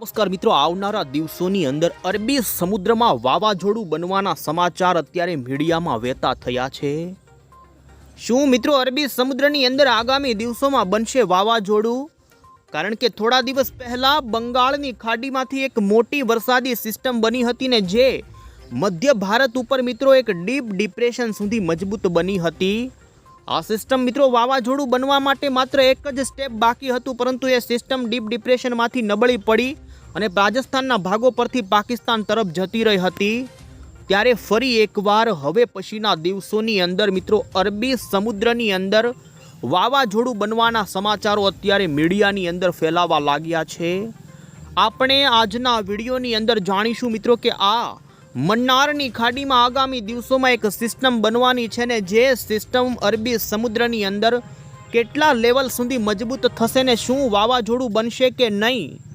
નમસ્કાર મિત્રો, આવનારા દિવસોની અંદર અરબી સમુદ્રમાં વાવાઝોડું બનવાના સમાચાર અત્યારે મીડિયામાં વહેતા થયા છે. શું મિત્રો અરબી સમુદ્રની અંદર આગામી દિવસોમાં બનશે વાવાઝોડું? કારણ કે થોડા દિવસ પહેલાં બંગાળની ખાડીમાંથી એક મોટી વરસાદી સિસ્ટમ બની હતી ને જે મધ્ય ભારત ઉપર મિત્રો એક ડીપ ડિપ્રેશન સુધી મજબૂત બની હતી. આ સિસ્ટમ મિત્રો વાવાઝોડું બનવા માટે માત્ર એક જ સ્ટેપ બાકી હતું, પરંતુ એ સિસ્ટમ ડીપ ડિપ્રેશનમાંથી નબળી પડી. અને રાજસ્થાનના ભાગો પરથી પાકિસ્તાન તરફ જતી રહી હતી. ત્યારે ફરી એકવાર હવે પછીના દિવસોની અંદર મિત્રો અરબી સમુદ્રની અંદર વાવાઝોડું બનવાના સમાચારો અત્યારે મીડિયાની અંદર ફેલાવા લાગ્યા છે. આપણે આજના વિડીયોની અંદર જાણીશું મિત્રો કે આ મન્નારની ખાડીમાં આગામી દિવસોમાં એક સિસ્ટમ બનવાની છે ને જે સિસ્ટમ અરબી સમુદ્રની અંદર કેટલા લેવલ સુધી મજબૂત થશે ને શું વાવાઝોડું બનશે કે નહીં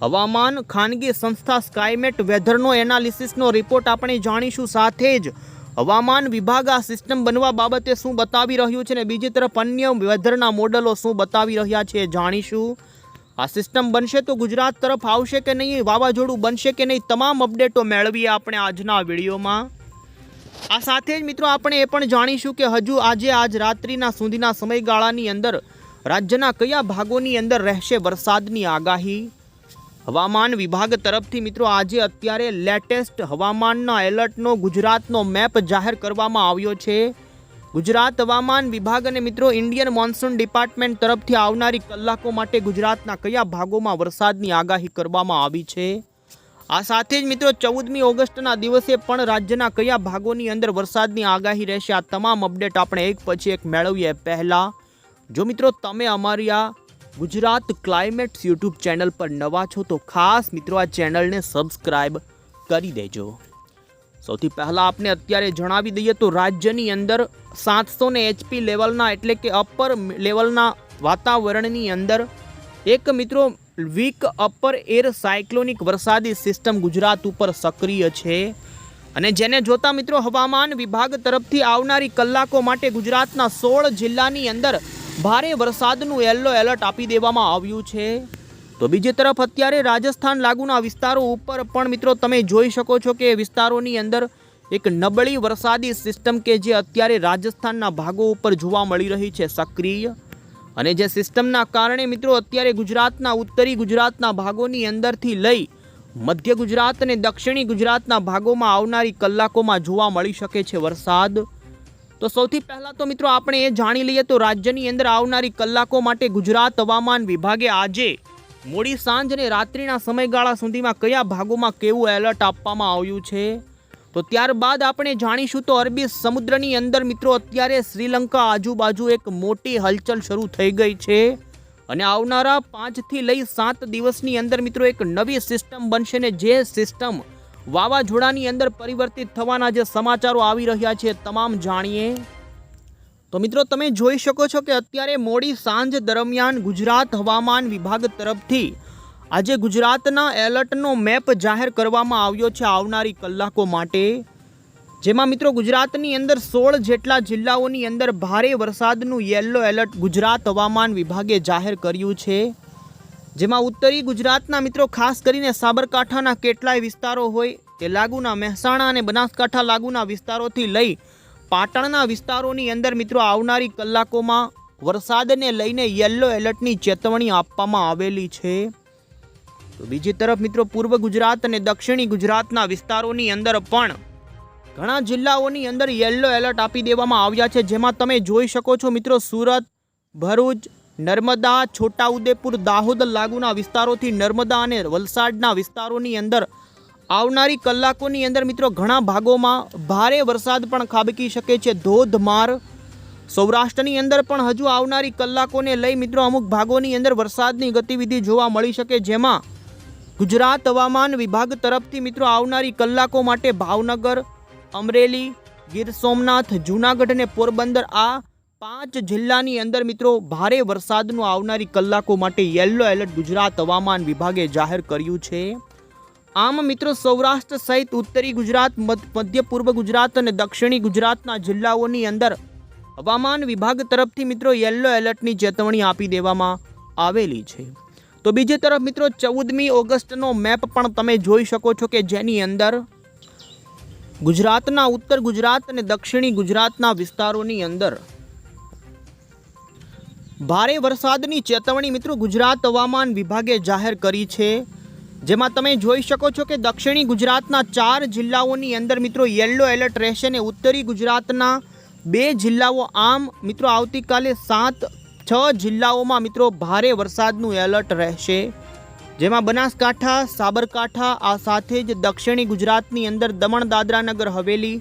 હવામાન ખાનગી સંસ્થા સ્કાયમેટ વેધરનો એનાલિસિસનો રિપોર્ટ આપણે જાણીશું સાથે જ. હવામાન વિભાગ આ સિસ્ટમ બનવા બાબતે શું બતાવી રહ્યું છે ને બીજી તરફ અન્ય વેધરના મોડલો શું બતાવી રહ્યા છે જાણીશું. આ સિસ્ટમ બનશે તો ગુજરાત તરફ આવશે કે નહીં વાવાઝોડું બનશે કે નહીં તમામ અપડેટો મેળવીએ આપણે આજના વિડીયોમાં. આ સાથે જ મિત્રો આપણે એ પણ જાણીશું કે હજુ આજે આજ રાત્રિના સુધીના સમયગાળાની અંદર રાજ્યના કયા ભાગોની અંદર રહેશે વરસાદની આગાહી. હવામાન વિભાગ તરફથી મિત્રો આજે અત્યારે લેટેસ્ટ હવામાનના એલર્ટનો ગુજરાતનો મેપ જાહેર કરવામાં આવ્યો છે. ગુજરાત હવામાન વિભાગ અને મિત્રો ઇન્ડિયન મોન્સૂન ડિપાર્ટમેન્ટ તરફથી આવનારી કલાકો માટે ગુજરાતના કયા ભાગોમાં વરસાદની આગાહી કરવામાં આવી છે? આ સાથે જ મિત્રો ચૌદમી ઓગસ્ટના દિવસે પણ રાજ્યના કયા ભાગોની અંદર વરસાદની આગાહી રહેશે? આ તમામ અપડેટ આપણે એક પછી એક મેળવીએ પહેલાં. જો મિત્રો તમે અમારી આ ગુજરાત ક્લાઇમેટ્સ યુટ્યુબ ચેનલ પર નવા છો તો ખાસ મિત્રો આ ચેનલને સબસ્ક્રાઇબ કરી દેજો. સૌથી પહેલાં આપને અત્યારે જણાવી દઈએ તો રાજ્યની અંદર સાતસો ને એચપી લેવલના એટલે કે અપર લેવલના વાતાવરણની અંદર એક મિત્રો વીક અપર એર સાયક્લોનિક વરસાદી સિસ્ટમ ગુજરાત ઉપર સક્રિય છે. અને જેને જોતા મિત્રો હવામાન વિભાગ તરફથી આવનારી કલાકો માટે ગુજરાતના સોળ જિલ્લાની અંદર ભારે વરસાદનું યલો એલર્ટ આપી દેવામાં આવ્યું છે. તો બીજી તરફ અત્યારે રાજસ્થાન લાગુના વિસ્તારો ઉપર પણ મિત્રો તમે જોઈ શકો છો કે વિસ્તારોની અંદર એક નબળી વરસાદી સિસ્ટમ કે જે અત્યારે રાજસ્થાનના ભાગો ઉપર જોવા મળી રહી છે સક્રિય. અને જે સિસ્ટમના કારણે મિત્રો અત્યારે ગુજરાતના ઉત્તરી ગુજરાતના ભાગોની અંદરથી લઈ મધ્ય ગુજરાત અને દક્ષિણી ગુજરાતના ભાગોમાં આવનારી કલાકોમાં જોવા મળી શકે છે વરસાદ. તો સૌથી પહેલાં તો મિત્રો આપણે એ જાણી લઈએ તો રાજ્યની અંદર આવનારી કલાકો માટે ગુજરાત હવામાન વિભાગે આજે મોડી સાંજ અને રાત્રિના સમયગાળા સુધીમાં કયા ભાગોમાં કેવું એલર્ટ આપવામાં આવ્યું છે? તો ત્યારબાદ આપણે જાણીશું તો અરબી સમુદ્રની અંદર મિત્રો અત્યારે શ્રીલંકા આજુબાજુ એક મોટી હલચલ શરૂ થઈ ગઈ છે અને આવનારા પાંચથી લઈ સાત દિવસની અંદર મિત્રો એક નવી સિસ્ટમ બનશે ને જે સિસ્ટમ વાવાઝોડાની અંદર પરિવર્તિત થવાના જે સમાચારો આવી રહ્યા છે, તમામ જાણીએ. તો મિત્રો, તમે જોઈ શકો છો કે અત્યારે મોડી સાંજ દરમિયાન ગુજરાત હવામાન વિભાગ તરફથી આજે ગુજરાતના એલર્ટનો મેપ જાહેર કરવામાં આવ્યો છે આવનારી કલાકો માટે. જેમાં મિત્રો, ગુજરાતની અંદર સોળ જેટલા જિલ્લાઓની અંદર ભારે વરસાદનું યેલો એલર્ટ ગુજરાત હવામાન વિભાગે જાહેર કર્યું છે. જેમાં ઉત્તરી ગુજરાતના મિત્રો ખાસ કરીને સાબરકાંઠાના કેટલાય વિસ્તારો હોય તે લાગુના મહેસાણા અને બનાસકાંઠા લાગુના વિસ્તારોથી લઈ પાટણના વિસ્તારોની અંદર મિત્રો આવનારી કલાકોમાં વરસાદને લઈને યલો એલર્ટની ચેતવણી આપવામાં આવેલી છે. તો બીજી તરફ મિત્રો પૂર્વ ગુજરાત અને દક્ષિણી ગુજરાતના વિસ્તારોની અંદર પણ ઘણા જિલ્લાઓની અંદર યલો એલર્ટ આપી દેવામાં આવ્યા છે. જેમાં તમે જોઈ શકો છો મિત્રો સુરત, ભરૂચ નર્મદા, છોટાઉદેપુર, દાહોદ લાગુના વિસ્તારોથી નર્મદા અને વલસાડના વિસ્તારોની અંદર આવનારી કલાકોની અંદર મિત્રો ઘણા ભાગોમાં ભારે વરસાદ પણ ખાબકી શકે છે. ધોધમાર સૌરાષ્ટ્રની અંદર પણ હજુ આવનારી કલાકોને લઈ મિત્રો અમુક ભાગોની અંદર વરસાદની ગતિવિધિ જોવા મળી શકે, જેમાં ગુજરાત, હવામાન વિભાગ તરફથી મિત્રો આવનારી કલાકો માટે ભાવનગર, અમરેલી, ગીર સોમનાથ, જૂનાગઢ અને પોરબંદર આ પાંચ જિલ્લાની અંદર મિત્રો ભારે વરસાદનું આવનારી કલાકો માટે યલો એલર્ટ ગુજરાત હવામાન વિભાગે જાહેર કર્યું છે. આમ મિત્રો સૌરાષ્ટ્ર સહિત ઉત્તરી ગુજરાત, મધ- મધ્ય પૂર્વ ગુજરાત અને દક્ષિણી ગુજરાતના જિલ્લાઓની અંદર હવામાન વિભાગ તરફથી મિત્રો યલો એલર્ટની ચેતવણી આપી દેવામાં આવેલી છે. તો બીજી તરફ મિત્રો ચૌદમી ઓગસ્ટનો મેપ પણ તમે જોઈ શકો છો કે જેની અંદર ગુજરાતના ઉત્તર ગુજરાત અને દક્ષિણી ગુજરાતના વિસ્તારોની અંદર ભારે વરસાદની ચેતવણી મિત્રો ગુજરાત હવામાન વિભાગે જાહેર કરી છે. જેમાં તમે જોઈ શકો છો કે દક્ષિણી ગુજરાતના ચાર જિલ્લાઓની અંદર મિત્રો યલો એલર્ટ રહેશે અને ઉત્તરી ગુજરાતના બે જિલ્લાઓ આમ. મિત્રો આવતીકાલે સાત, છ જિલ્લાઓમાં મિત્રો ભારે વરસાદનું એલર્ટ રહેશે. જેમાં બનાસકાંઠા, સાબરકાંઠા, આ સાથે જ દક્ષિણી ગુજરાતની અંદર દમણ દાદરા નગર હવેલી,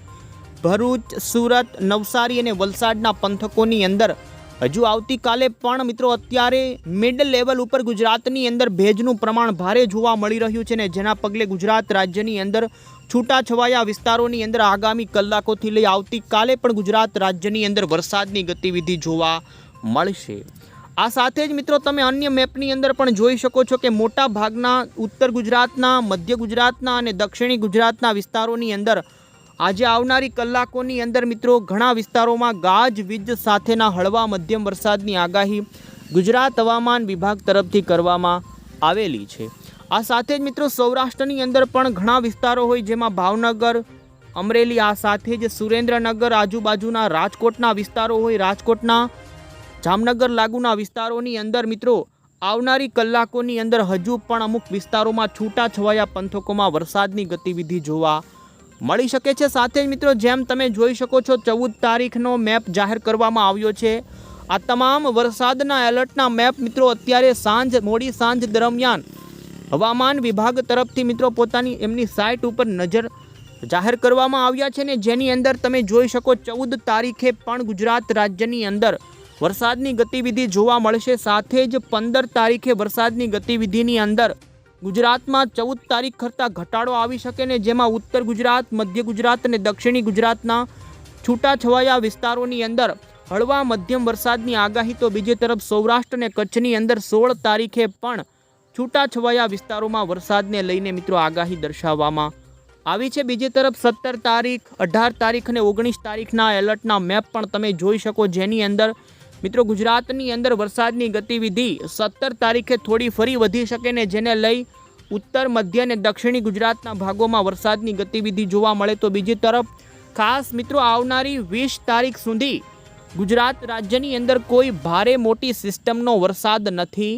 ભરૂચ, સુરત, નવસારી અને વલસાડના પંથકોની અંદર હજુ આવતીકાલે પણ મિત્રો અત્યારે મિડ લેવલ ઉપર ગુજરાતની અંદર ભેજનું પ્રમાણ ભારે જોવા મળી રહ્યું છે ને જેના પગલે ગુજરાત રાજ્યની અંદર છૂટાછવાયા વિસ્તારોની અંદર આગામી કલાકોથી લઈ આવતીકાલે પણ ગુજરાત રાજ્યની અંદર વરસાદની ગતિવિધિ જોવા મળશે. આ સાથે જ મિત્રો તમે અન્ય મેપની અંદર પણ જોઈ શકો છો કે મોટા ભાગના ઉત્તર ગુજરાતના, મધ્ય ગુજરાતના અને દક્ષિણી ગુજરાતના વિસ્તારોની અંદર આજે આવનારી કલાકોની અંદર મિત્રો ઘણા વિસ્તારોમાં ગાજ, વીજ સાથેના હળવા મધ્યમ વરસાદની આગાહી ગુજરાત હવામાન વિભાગ તરફથી કરવામાં આવેલી છે. આ સાથે જ મિત્રો સૌરાષ્ટ્રની અંદર પણ ઘણા વિસ્તારો હોય જેમાં ભાવનગર, અમરેલી, આ સાથે જ સુરેન્દ્રનગર, આજુબાજુના રાજકોટના વિસ્તારો હોય, રાજકોટના જામનગર લાગુના વિસ્તારોની અંદર મિત્રો આવનારી કલાકોની અંદર હજુ પણ અમુક વિસ્તારોમાં છૂટાછવાયા પંથકોમાં વરસાદની ગતિવિધિ જોવા મળી શકે છે. સાથે જ મિત્રો, જેમ તમે જોઈ શકો છો, ચૌદ તારીખનો મેપ જાહેર કરવામાં આવ્યો છે. આ તમામ વરસાદના એલર્ટના મેપ મિત્રો, અત્યારે સાંજ, મોડી સાંજ દરમિયાન હવામાન વિભાગ તરફથી મિત્રો, પોતાની એમની સાઇટ ઉપર નજર જાહેર કરવામાં આવ્યા છે ને જેની અંદર તમે જોઈ શકો, ચૌદ તારીખે પણ ગુજરાત રાજ્યની અંદર વરસાદની ગતિવિધિ જોવા મળશે. સાથે જ પંદર તારીખે વરસાદની ગતિવિધિની અંદર ગુજરાતમાં ચૌદ તારીખ કરતાં ઘટાડો આવી શકે ને જેમાં ઉત્તર ગુજરાત, મધ્ય ગુજરાત અને દક્ષિણી ગુજરાતના છૂટાછવાયા વિસ્તારોની અંદર હળવા મધ્યમ વરસાદની આગાહી તો બીજી તરફ સૌરાષ્ટ્ર અને કચ્છની અંદર સોળ તારીખે પણ છૂટાછવાયા વિસ્તારોમાં વરસાદને લઈને મિત્રો આગાહી દર્શાવવામાં આવી છે. બીજી તરફ સત્તર તારીખ, અઢાર તારીખ અને ઓગણીસ તારીખના એલર્ટના મેપ પણ તમે જોઈ શકો જેની અંદર મિત્રો, ગુજરાતની અંદર વરસાદની ગતિવિધિ સત્તર તારીખે થોડી ફરી વધી શકે ને જેને લઈ ઉત્તર, મધ્ય અને દક્ષિણી ગુજરાતના ભાગોમાં વરસાદની ગતિવિધિ જોવા મળે તો બીજી તરફ ખાસ મિત્રો, આવનારી વીસ તારીખ સુધી ગુજરાત રાજ્યની અંદર કોઈ ભારે મોટી સિસ્ટમનો વરસાદ નથી.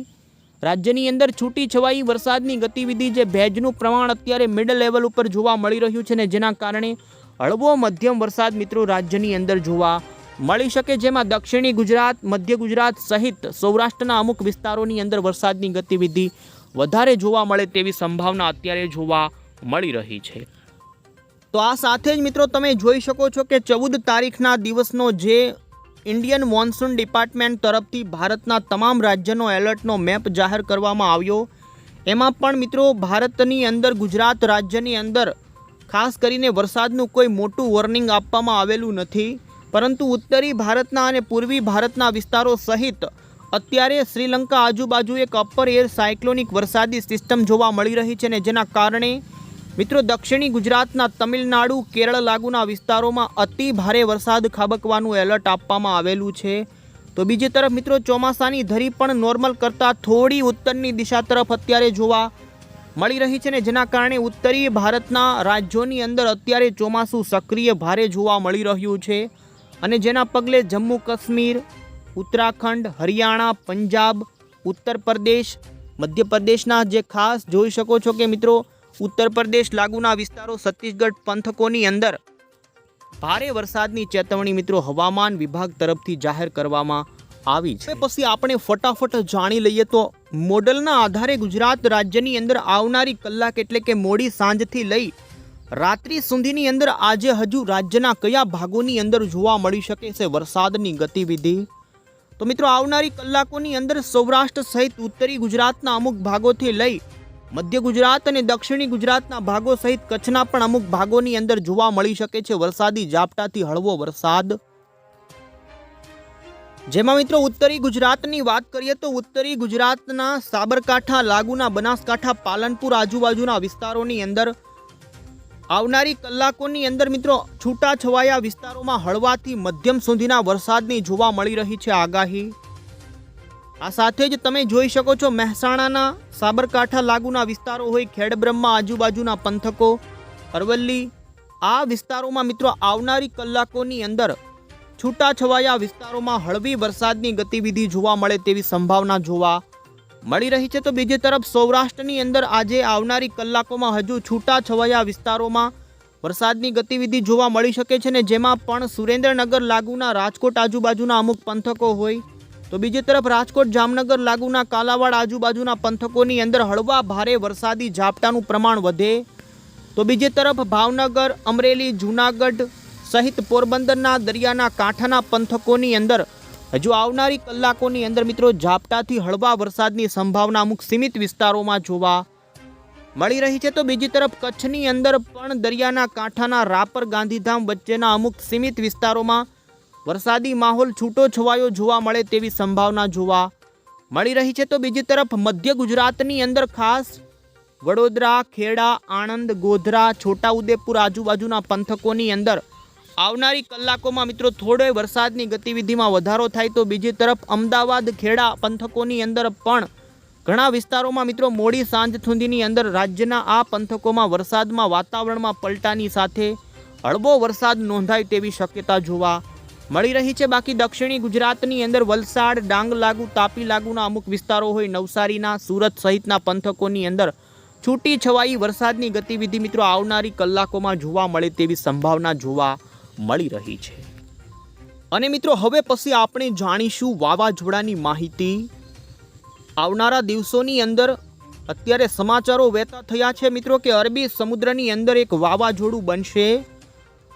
રાજ્યની અંદર છૂટી છવાઈ વરસાદની ગતિવિધિ જે ભેજનું પ્રમાણ અત્યારે મિડ લેવલ ઉપર જોવા મળી રહ્યું છે ને જેના કારણે હળવો મધ્યમ વરસાદ મિત્રો રાજ્યની અંદર જોવા મળી શકે જેમાં દક્ષિણી ગુજરાત, મધ્ય ગુજરાત સહિત સૌરાષ્ટ્રના અમુક વિસ્તારોની અંદર વરસાદની ગતિવિધિ વધારે જોવા મળે તેવી સંભાવના અત્યારે જોવા મળી રહી છે. તો આ સાથે જ મિત્રો તમે જોઈ શકો છો કે ચૌદ તારીખના દિવસનો જે ઇન્ડિયન મોન્સૂન ડિપાર્ટમેન્ટ તરફથી ભારતના તમામ રાજ્યનો એલર્ટનો મેપ જાહેર કરવામાં આવ્યો. એમાં પણ મિત્રો ભારતની અંદર, ગુજરાત રાજ્યની અંદર ખાસ કરીને વરસાદનું કોઈ મોટું વોર્નિંગ આપવામાં આવેલું નથી. પરંતુ ઉત્તરી ભારતના અને પૂર્વી ભારતના વિસ્તારો સહિત અત્યારે શ્રીલંકા આજુબાજુ એક અપર એર સાયક્લોનિક વરસાદી સિસ્ટમ જોવા મળી રહી છે ને જેના કારણે મિત્રો દક્ષિણી ગુજરાતના તમિલનાડુ, કેરળ લાગુના વિસ્તારોમાં અતિ ભારે વરસાદ ખાબકવાનું એલર્ટ આપવામાં આવેલું છે. તો બીજી તરફ મિત્રો ચોમાસાની ધરી પણ નોર્મલ કરતાં થોડી ઉત્તરની દિશા તરફ અત્યારે જોવા મળી રહી છે ને જેના કારણે ઉત્તરી ભારતના રાજ્યોની અંદર અત્યારે ચોમાસું સક્રિય ભારે જોવા મળી રહ્યું છે. અને જેના પગલે જમ્મુ કાશ્મીર, ઉત્તરાખંડ, હરિયાણા, પંજાબ ઉત્તર પ્રદેશ મધ્યપ્રદેશના જે ખાસ જોઈ શકો છો કે મિત્રો ઉત્તર પ્રદેશ લાગુના વિસ્તારો છત્તીસગઢ પંથકોની અંદર ભારે વરસાદની ચેતવણી મિત્રો હવામાન વિભાગ તરફથી જાહેર કરવામાં આવી છે. પછી આપણે ફટાફટ જાણી લઈએ તો મોડલના આધારે ગુજરાત રાજ્યની અંદર આવનારી કલાક એટલે કે મોડી સાંજથી લઈ રાત્રિ સુધીની અંદર આજે હજુ રાજ્યના કયા ભાગોની અંદર જોવા મળી શકે છે વરસાદની ગતિવિધિ? તો મિત્રો, આવનારી કલાકોની અંદર સૌરાષ્ટ્ર સહિત ઉત્તરી ગુજરાતના અમુક ભાગોથી લઈ મધ્ય ગુજરાત અને દક્ષિણી ગુજરાતના ભાગો સહિત કચ્છના પણ અમુક ભાગોની અંદર જોવા મળી શકે છે વરસાદી ઝાપટાથી હળવો વરસાદ. જેમાં મિત્રો, ઉત્તરી ગુજરાતની વાત કરીએ તો ઉત્તરી ગુજરાતના સાબરકાંઠા, લાગુના બનાસકાંઠા, પાલનપુર આજુબાજુના વિસ્તારોની અંદર આવનારી કલાકોની અંદર મિત્રો છૂટાછવાયા વિસ્તારોમાં હળવાથી મધ્યમ સુધીના વરસાદની જોવા મળી રહી છે આગાહી. આ સાથે જ તમે જોઈ શકો છો મહેસાણાના સાબરકાંઠા લાગુના વિસ્તારો હોય ખેડબ્રહ્મા આજુબાજુના પંથકો, અરવલ્લી. આ વિસ્તારોમાં મિત્રો આવનારી કલાકોની અંદર છૂટાછવાયા વિસ્તારોમાં હળવી વરસાદની ગતિવિધિ જોવા મળે તેવી સંભાવના જોવા મળી રહી છે તો બીજી તરફ સૌરાષ્ટ્રની અંદર આજે આવનારી કલાકોમાં હજુ છૂટાછવાયા વિસ્તારોમાં વરસાદની ગતિવિધિ જોવા મળી શકે છે ને જેમાં પણ સુરેન્દ્રનગર લાગુના રાજકોટ આજુબાજુના અમુક પંથકો હોય. તો બીજી તરફ રાજકોટ જામનગર લાગુના કાલાવાડ આજુબાજુના પંથકોની અંદર હળવા ભારે વરસાદી ઝાપટાનું પ્રમાણ વધે. તો બીજી તરફ ભાવનગર, અમરેલી, જૂનાગઢ સહિત પોરબંદરના દરિયાના કાંઠાના પંથકોની અંદર હજુ આવનારી કલાકોની અંદર મિત્રો ઝાપટાથી હળવા વરસાદની સંભાવના અમુક સીમિત વિસ્તારોમાં જોવા મળી રહી છે. તો બીજી તરફ કચ્છની અંદર પણ દરિયાના કાંઠાના રાપર, ગાંધીધામ વચ્ચેના અમુક સીમિત વિસ્તારોમાં વરસાદી માહોલ છૂટો છવાયો જોવા મળે તેવી સંભાવના જોવા મળી રહી છે. તો બીજી તરફ મધ્ય ગુજરાતની અંદર ખાસ વડોદરા, ખેડા, આણંદ, ગોધરા, છોટાઉદેપુર આજુબાજુના પંથકોની અંદર આવનારી કલાકોમાં મિત્રો થોડો વરસાદની ગતિવિધિમાં વધારો થાય તો બીજી તરફ અમદાવાદ, ખેડા પંથકોની અંદર પણ ઘણા વિસ્તારોમાં મિત્રો મોડી સાંજ સુધીની અંદર રાજ્યના આ પંથકોમાં વરસાદમાં વાતાવરણમાં પલટાની સાથે હળવો વરસાદ નોંધાય તેવી શક્યતા જોવા મળી રહી છે. બાકી દક્ષિણી ગુજરાતની અંદર વલસાડ, ડાંગ લાગુ, તાપી લાગુના અમુક વિસ્તારો હોય નવસારીના, સુરત સહિતના પંથકોની અંદર છૂટી છવાઈ વરસાદની ગતિવિધિ મિત્રો આવનારી કલાકોમાં જોવા મળે તેવી સંભાવના જોવા મળી રહી છે. અને મિત્રો, હવે પછી આપણે જાણીશું વાવાઝોડાની માહિતી. આવનારા દિવસોની અંદર અત્યારે સમાચારો વહેતા થયા છે મિત્રો કે અરબી સમુદ્રની અંદર એક વાવાઝોડું બનશે.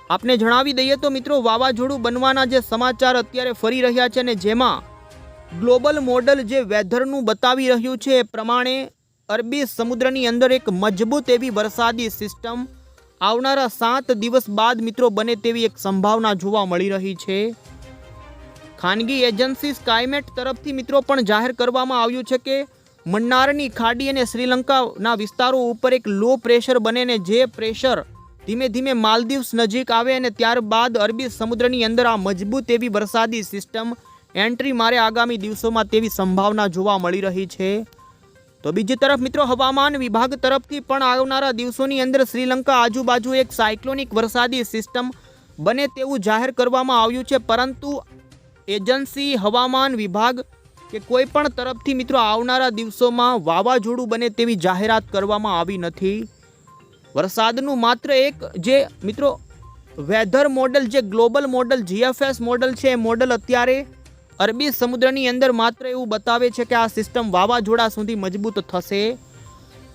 આપને જણાવી દઈએ તો મિત્રો, વાવાઝોડું બનવાના જે સમાચાર અત્યારે ફરી રહ્યા છે ને જેમાં ગ્લોબલ મોડલ જે વેધરનું બતાવી રહ્યું છે એ પ્રમાણે અરબી સમુદ્રની અંદર એક મજબૂત એવી વરસાદી સિસ્ટમ આવનારા સાત દિવસ બાદ મિત્રો બને તેવી એક સંભાવના જોવા મળી રહી છે. ખાનગી એજન્સી સ્કાયમેટ તરફથી મિત્રો પણ જાહેર કરવામાં આવ્યું છે કે મન્નારની ખાડી અને શ્રીલંકાના વિસ્તારો ઉપર એક લો પ્રેશર બને ને જે પ્રેશર ધીમે ધીમે માલદીવ્સ નજીક આવે અને ત્યારબાદ અરબી સમુદ્રની અંદર આ મજબૂત એવી વરસાદી સિસ્ટમ એન્ટ્રી મારે આગામી દિવસોમાં તેવી સંભાવના જોવા મળી રહી છે. તો બીજી તરફ મિત્રો હવામાન વિભાગ તરફથી પણ આવનારા દિવસોની અંદર શ્રીલંકા આજુબાજુ એક સાયક્લોનિક વરસાદી સિસ્ટમ બને તેવું જાહેર કરવામાં આવ્યું છે. પરંતુ એજન્સી, હવામાન વિભાગ કે કોઈ પણ તરફથી મિત્રો આવનારા દિવસોમાં વાવાઝોડું બને તેવી જાહેરાત કરવામાં આવી નથી. વરસાદનું માત્ર એક જે મિત્રો વેધર મોડલ, જે ગ્લોબલ મોડલ, જીએફએસ મોડલ છે, એ મોડલ અત્યારે અરબી સમુદ્રની અંદર માત્ર એવું બતાવે છે કે આ સિસ્ટમ વાવાઝોડા સુધી મજબૂત થશે.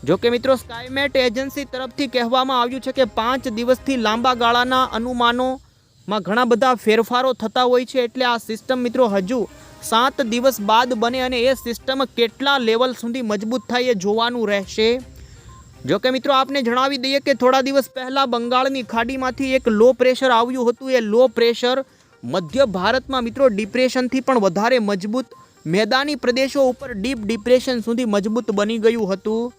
જો કે મિત્રો સ્કાયમેટ એજન્સી તરફથી કહેવામાં આવ્યું છે કે પાંચ દિવસથી લાંબા ગાળાના અનુમાનોમાં ઘણા બધા ફેરફારો થતા હોય છે એટલે આ સિસ્ટમ મિત્રો હજુ સાત દિવસ બાદ બને અને એ સિસ્ટમ કેટલા લેવલ સુધી મજબૂત થાય એ જોવાનું રહેશે. જો કે મિત્રો, આપને જણાવી દઈએ કે થોડા દિવસ પહેલાં બંગાળની ખાડીમાંથી એક લો પ્રેશર આવ્યું હતું. એ લો પ્રેશર મધ્ય ભારતમાં મિત્રો ડિપ્રેશનથી પણ વધારે મજબૂત મેદાની પ્રદેશો ઉપર ડીપ ડિપ્રેશન સુધી મજબૂત બની ગયું હતું.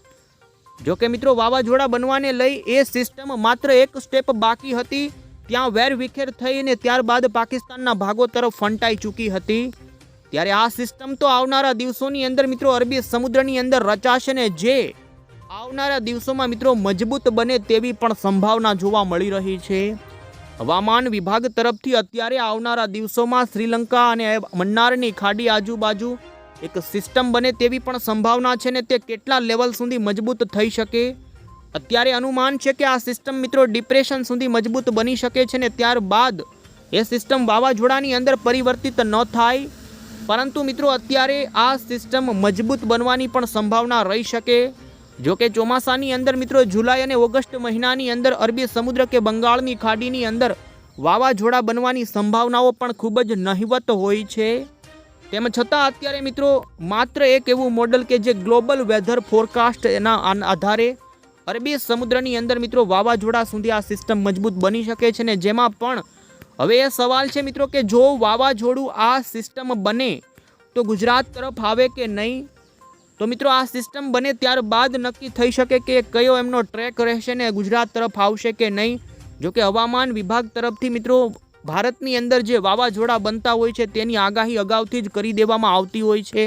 જોકે મિત્રો વાવાઝોડા બનવાને લઈ એ સિસ્ટમ માત્ર એક સ્ટેપ બાકી હતી. ત્યાં વેરવિખેર થઈને ત્યારબાદ પાકિસ્તાનના ભાગો તરફ ફંટાઈ ચૂકી હતી. ત્યારે આ સિસ્ટમ તો આવનારા દિવસોની અંદર મિત્રો અરબી સમુદ્રની અંદર રચાશે ને જે આવનારા દિવસોમાં મિત્રો મજબૂત બને તેવી પણ સંભાવના જોવા મળી રહી છે. હવામાન વિભાગ તરફથી અત્યારે આવનારા દિવસોમાં શ્રીલંકા અને મન્નારની ખાડી આજુબાજુ એક સિસ્ટમ બને તેવી પણ સંભાવના છે ને તે કેટલા લેવલ સુધી મજબૂત થઈ શકે? અત્યારે અનુમાન છે કે આ સિસ્ટમ મિત્રો ડિપ્રેશન સુધી મજબૂત બની શકે છે ને ત્યારબાદ એ સિસ્ટમ વાવાઝોડાની અંદર પરિવર્તિત ન થાય. પરંતુ મિત્રો અત્યારે આ સિસ્ટમ મજબૂત બનવાની પણ સંભાવના રહી શકે. જો કે ચોમાસાની અંદર મિત્રો જુલાઈ અને ઓગસ્ટ મહિનાની અંદર અરબી સમુદ્ર કે બંગાળની ખાડીની અંદર વાવાઝોડા બનવાની સંભાવનાઓ પણ ખૂબ જ નહિવત હોય છે. તેમ છતાં અત્યારે મિત્રો માત્ર એક એવું મોડલ કે જે ગ્લોબલ વેધર ફોરકાસ્ટ એના આધારે અરબી સમુદ્રની અંદર મિત્રો વાવાઝોડા સુધી આ સિસ્ટમ મજબૂત બની શકે છે ને જેમાં પણ હવે એ સવાલ છે મિત્રો કે જો વાવાઝોડું આ સિસ્ટમ બને તો ગુજરાત તરફ આવે કે નહીં? તો મિત્રો આ સિસ્ટમ બને ત્યારબાદ નક્કી થઈ શકે કે કયો એમનો ટ્રેક રહેશે ને ગુજરાત તરફ આવશે કે નહીં. જોકે હવામાન વિભાગ તરફથી મિત્રો ભારતની અંદર જે વાવાઝોડા બનતા હોય છે તેની આગાહી અગાઉથી જ કરી દેવામાં આવતી હોય છે.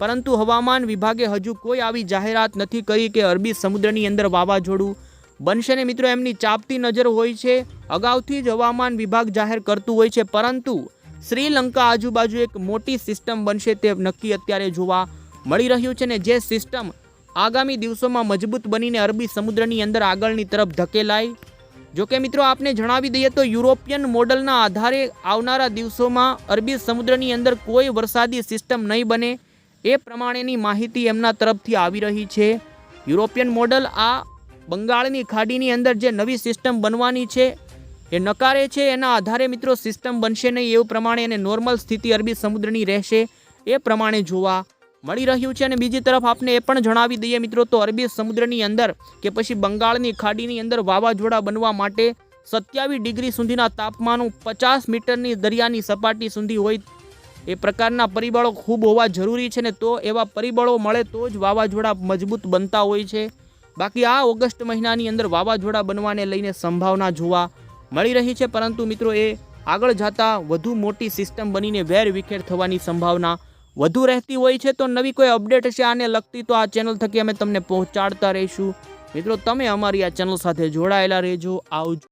પરંતુ હવામાન વિભાગે હજુ કોઈ આવી જાહેરાત નથી કરી કે અરબી સમુદ્રની અંદર વાવાઝોડું બનશે ને મિત્રો એમની ચાપતી નજર હોય છે. અગાઉથી જ હવામાન વિભાગ જાહેર કરતું હોય છે પરંતુ શ્રીલંકા આજુબાજુ એક મોટી સિસ્ટમ બનશે તે નક્કી અત્યારે જોવા મળી રહ્યું છે ને જે સિસ્ટમ આગામી દિવસોમાં મજબૂત બનીને અરબી સમુદ્રની અંદર આગળની તરફ ધકેલાય. જોકે મિત્રો, આપને જણાવી દઈએ તો યુરોપિયન મોડલના આધારે આવનારા દિવસોમાં અરબી સમુદ્રની અંદર કોઈ વરસાદી સિસ્ટમ નહીં બને. એ પ્રમાણેની માહિતી એમના તરફથી આવી રહી છે. યુરોપિયન મોડલ આ બંગાળની ખાડીની અંદર જે નવી સિસ્ટમ બનવાની છે, એ નકારે છે. એના આધારે મિત્રો સિસ્ટમ બનશે નહીં એવું પ્રમાણે અને નોર્મલ સ્થિતિ અરબી સમુદ્રની રહેશે. એ પ્રમાણે જોવા મળી રહ્યું છે અને બીજી તરફ આપને એ પણ જણાવી દઈએ મિત્રો તો અરબી સમુદ્રની અંદર કે પછી બંગાળની ખાડીની અંદર વાવાઝોડા બનવા માટે સત્યાવીસ ડિગ્રી સુધીના તાપમાન પચાસ મીટરની દરિયાની સપાટી સુધી હોય એ પ્રકારના પરિબળો ખૂબ હોવા જરૂરી છે ને તો એવા પરિબળો મળે તો જ વાવાઝોડા મજબૂત બનતા હોય છે. બાકી આ ઓગસ્ટ મહિનાની અંદર વાવાઝોડા બનવાને લઈને સંભાવના જોવા મળી રહી છે. પરંતુ મિત્રો એ આગળ જતાં વધુ મોટી સિસ્ટમ બનીને વેર વિખેર થવાની સંભાવના વધુ રહેતી હોય છે તો નવી કોઈ અપડેટ હશે આને લગતી તો આ ચેનલ થકી અમે તમને પહોંચાડતા રહીશું. મિત્રો, તમે અમારી આ ચેનલ સાથે જોડાયેલા રહેજો. આવજો.